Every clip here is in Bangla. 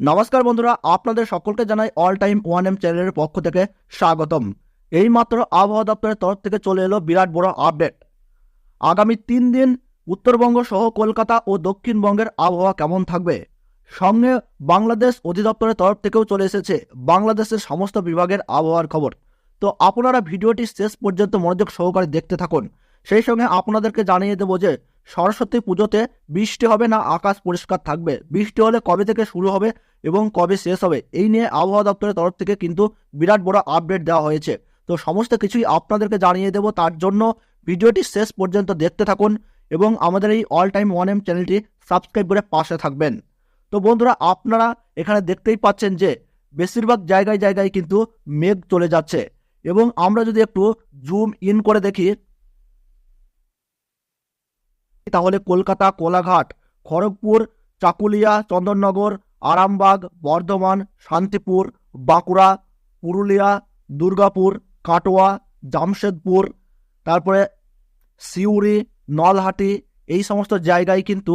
নমস্কার বন্ধুরা, আপনাদের সকলকে জানাই অল টাইম ওয়ান এম চ্যানেলের পক্ষ থেকে স্বাগতম। এই মাত্র আবহাওয়া দপ্তরের তরফ থেকে চলে এলো বিরাট বড় আপডেট আগামী তিন দিন উত্তরবঙ্গ সহ কলকাতা ও দক্ষিণবঙ্গের আবহাওয়া কেমন থাকবে? সঙ্গে বাংলাদেশ অধিদপ্তরের তরফ থেকেও চলে এসেছে বাংলাদেশের সমস্ত বিভাগের আবহাওয়ার খবর। তো আপনারা ভিডিওটি শেষ পর্যন্ত মনোযোগ সহকারে দেখতে থাকুন। সেই সঙ্গে আপনাদেরকে জানিয়ে দেবো যে, সরস্বতী পুজোতে বৃষ্টি হবে না, আকাশ পরিষ্কার থাকবে। বৃষ্টি হলে কবে থেকে শুরু হবে এবং কবে শেষ হবে, এই নিয়ে আবহাওয়া দপ্তরের তরফ থেকে কিন্তু বিরাট বড় আপডেট দেওয়া হয়েছে। তো সমস্ত কিছুই আপনাদেরকে জানিয়ে দেবো, তার জন্য ভিডিওটি শেষ পর্যন্ত দেখতে থাকুন এবং আমাদের এই অল টাইম ওয়ান এম চ্যানেলটি সাবস্ক্রাইব করে পাশে থাকবেন। তো বন্ধুরা, আপনারা এখানে দেখতেই পাচ্ছেন যে বেশিরভাগ জায়গায় জায়গায় কিন্তু মেঘ চলে যাচ্ছে এবং আমরা যদি একটু জুম ইন করে দেখি, তাহলে কলকাতা, কোলাঘাট, খড়গপুর, চাকুলিয়া, চন্দননগর আরামবাগ, বর্ধমান, শান্তিপুর, বাঁকুড়া, পুরুলিয়া, দুর্গাপুর, কাটোয়া, জামশেদপুর, তারপরে সিউড়ি, নলহাটি, এই সমস্ত জায়গায় কিন্তু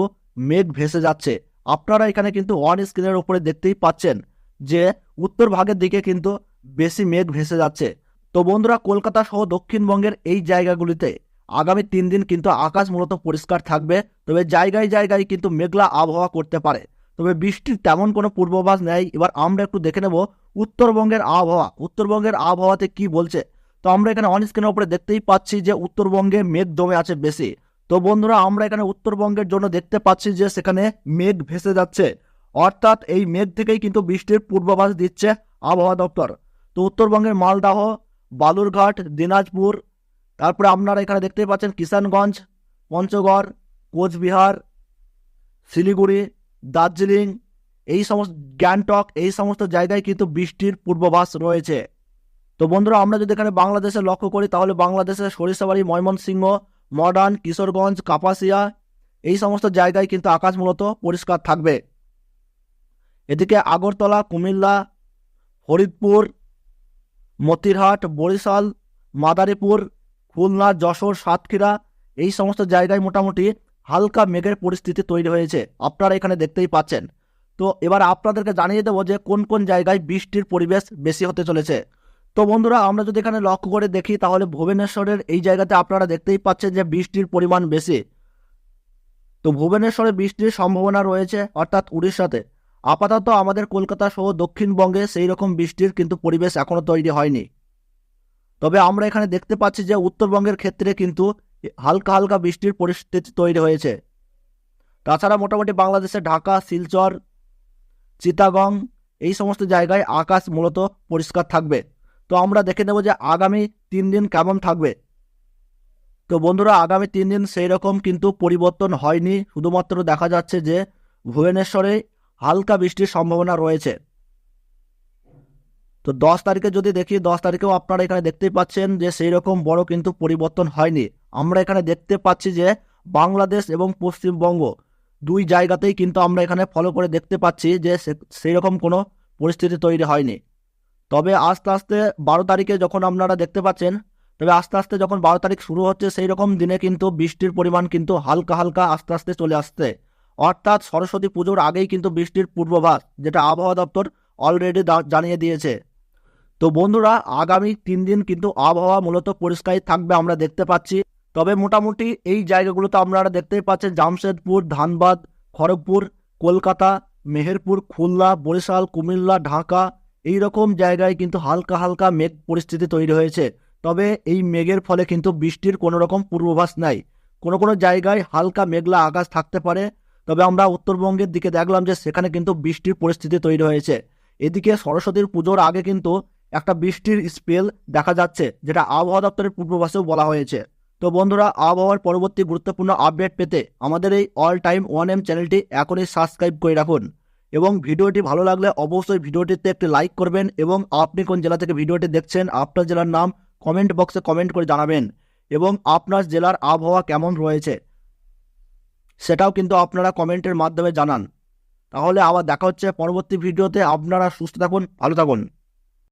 মেঘ ভেসে যাচ্ছে। আপনারা এখানে কিন্তু ওয়ান স্ক্রিনের উপরে দেখতেই পাচ্ছেন যে উত্তর ভাগের দিকে কিন্তু বেশি মেঘ ভেসে যাচ্ছে। তো বন্ধুরা, কলকাতা সহ দক্ষিণবঙ্গের এই জায়গাগুলিতে আগামী তিন দিন কিন্তু আকাশ মূলত পরিষ্কার থাকবে। তবে জায়গায় জায়গায় কিন্তু মেঘলা আবহাওয়া করতে পারে। তবে বৃষ্টির তেমন কোনো পূর্বাভাস নেই। এবার আমরা একটু দেখে নেব উত্তরবঙ্গের আবহাওয়া। উত্তরবঙ্গের আবহাওয়াতে কি বলছে? তো আমরা এখানে অন স্ক্রিনের উপরে দেখতেই পাচ্ছি যে উত্তরবঙ্গে মেঘ দমে আছে বেশি। তো বন্ধুরা, আমরা এখানে উত্তরবঙ্গের জন্য দেখতে পাচ্ছি যে সেখানে মেঘ ভেসে যাচ্ছে। অর্থাৎ এই মেঘ থেকেই কিন্তু বৃষ্টির পূর্বাভাস দিচ্ছে আবহাওয়া দপ্তর। তো উত্তরবঙ্গের মালদাহ, বালুরঘাট, দিনাজপুর, তারপরে আপনারা এখানে দেখতেই পাচ্ছেন কিষানগঞ্জ, পঞ্চগড়, কোচবিহার, শিলিগুড়ি দার্জিলিং, এই সমস্ত গ্যাংটক, এই সমস্ত জায়গায় কিন্তু বৃষ্টির পূর্বাভাস রয়েছে। তো বন্ধুরা, আমরা যদি এখানে বাংলাদেশে লক্ষ্য করি, তাহলে বাংলাদেশের সরিষাবাড়ি, ময়মনসিংহ, মডার্ন, কিশোরগঞ্জ, কাপাসিয়া, এই সমস্ত জায়গায় কিন্তু আকাশ মূলত পরিষ্কার থাকবে। এদিকে আগরতলা, কুমিল্লা, ফরিদপুর, মতিরহাট, বরিশাল, মাদারীপুর, খুলনা, যশোর, সাতক্ষীরা, এই সমস্ত জায়গায় মোটামুটি হালকা মেঘের পরিস্থিতি তৈরি হয়েছে। আপনারা এখানে দেখতেই পাচ্ছেন। তো এবার আপনাদেরকে জানিয়ে দেবো যে কোন কোন জায়গায় বৃষ্টির পরিবেশ বেশি হতে চলেছে। তো বন্ধুরা, আমরা যদি এখানে লক্ষ্য করে দেখি, তাহলে ভুবনেশ্বরের এই জায়গাতে আপনারা দেখতেই পাচ্ছেন যে বৃষ্টির পরিমাণ বেশি। তো ভুবনেশ্বরে বৃষ্টির সম্ভাবনা রয়েছে, অর্থাৎ উড়িষ্যাতে। আপাতত আমাদের কলকাতা সহ দক্ষিণবঙ্গে সেই রকম বৃষ্টির কিন্তু পরিবেশ এখনও তৈরি হয়নি। তবে আমরা এখানে দেখতে পাচ্ছি যে উত্তরবঙ্গের ক্ষেত্রে কিন্তু হালকা হালকা বৃষ্টির পরিস্থিতি তৈরি হয়েছে। তাছাড়া মোটামুটি বাংলাদেশে ঢাকা, শিলচর চিতাগং এই সমস্ত জায়গায় আকাশ মূলত পরিষ্কার থাকবে। তো আমরা দেখে নেব যে আগামী তিন দিন কেমন থাকবে। তো বন্ধুরা, আগামী তিন দিন সেই রকম কিন্তু পরিবর্তন হয়নি। শুধুমাত্র দেখা যাচ্ছে যে ভুবনেশ্বরে হালকা বৃষ্টির সম্ভাবনা রয়েছে। তো দশ তারিখে যদি দেখি, দশ তারিখেও আপনারা এখানে দেখতেই পাচ্ছেন যে সেই রকম বড় কিন্তু পরিবর্তন হয়নি। আমরা এখানে দেখতে পাচ্ছি যে বাংলাদেশ এবং পশ্চিমবঙ্গ দুই জায়গাতেই কিন্তু আমরা এখানে ফলো করে দেখতে পাচ্ছি যে সেই রকম কোনো পরিস্থিতি তৈরি হয়নি। তবে আস্তে আস্তে বারো তারিখে যখন আপনারা দেখতে পাচ্ছেন, তবে আস্তে আস্তে যখন বারো তারিখ শুরু হচ্ছে সেই রকম দিনে কিন্তু বৃষ্টির পরিমাণ কিন্তু হালকা হালকা আস্তে আস্তে চলে আসছে। অর্থাৎ সরস্বতী পুজোর আগেই কিন্তু বৃষ্টির পূর্বাভাস, যেটা আবহাওয়া দপ্তর অলরেডি জানিয়ে দিয়েছে। তো বন্ধুরা, আগামী তিন দিন কিন্তু আবহাওয়া মূলত পরিষ্কারই থাকবে, আমরা দেখতে পাচ্ছি। তবে মোটামুটি এই জায়গাগুলোতে আপনারা দেখতেই পাচ্ছেন, জামশেদপুর, ধানবাদ, খড়গপুর, কলকাতা, মেহেরপুর, খুলনা, বরিশাল, কুমিল্লা, ঢাকা এই রকম জায়গায় কিন্তু হালকা হালকা মেঘ পরিস্থিতি তৈরি হয়েছে। তবে এই মেঘের ফলে কিন্তু বৃষ্টির কোনো রকম পূর্বাভাস নাই। কোনো কোনো জায়গায় হালকা মেঘলা আকাশ থাকতে পারে, তবে আমরা উত্তরবঙ্গের দিকে দেখলাম যে সেখানে কিন্তু বৃষ্টির পরিস্থিতি তৈরি হয়েছে। এদিকে সরস্বতীর পুজোর আগে কিন্তু একটা বৃষ্টির স্পেল দেখা যাচ্ছে, যেটা আবহাওয়া দপ্তরের পূর্বাভাসেও বলা হয়েছে। তো বন্ধুরা, আবহাওয়ার পরবর্তী গুরুত্বপূর্ণ আপডেট পেতে আমাদের এই অল টাইম ওয়ান এম চ্যানেলটি এখনই সাবস্ক্রাইব করে রাখুন এবং ভিডিওটি ভালো লাগলে অবশ্যই ভিডিওটিতে একটি লাইক করবেন এবং আপনি কোন জেলা থেকে ভিডিওটি দেখছেন, আপনার জেলার নাম কমেন্ট বক্সে কমেন্ট করে জানাবেন এবং আপনার জেলার আবহাওয়া কেমন রয়েছে সেটাও কিন্তু আপনারা কমেন্টের মাধ্যমে জানান। তাহলে আবার দেখা হচ্ছে পরবর্তী ভিডিওতে। আপনারা সুস্থ থাকুন, ভালো থাকুন।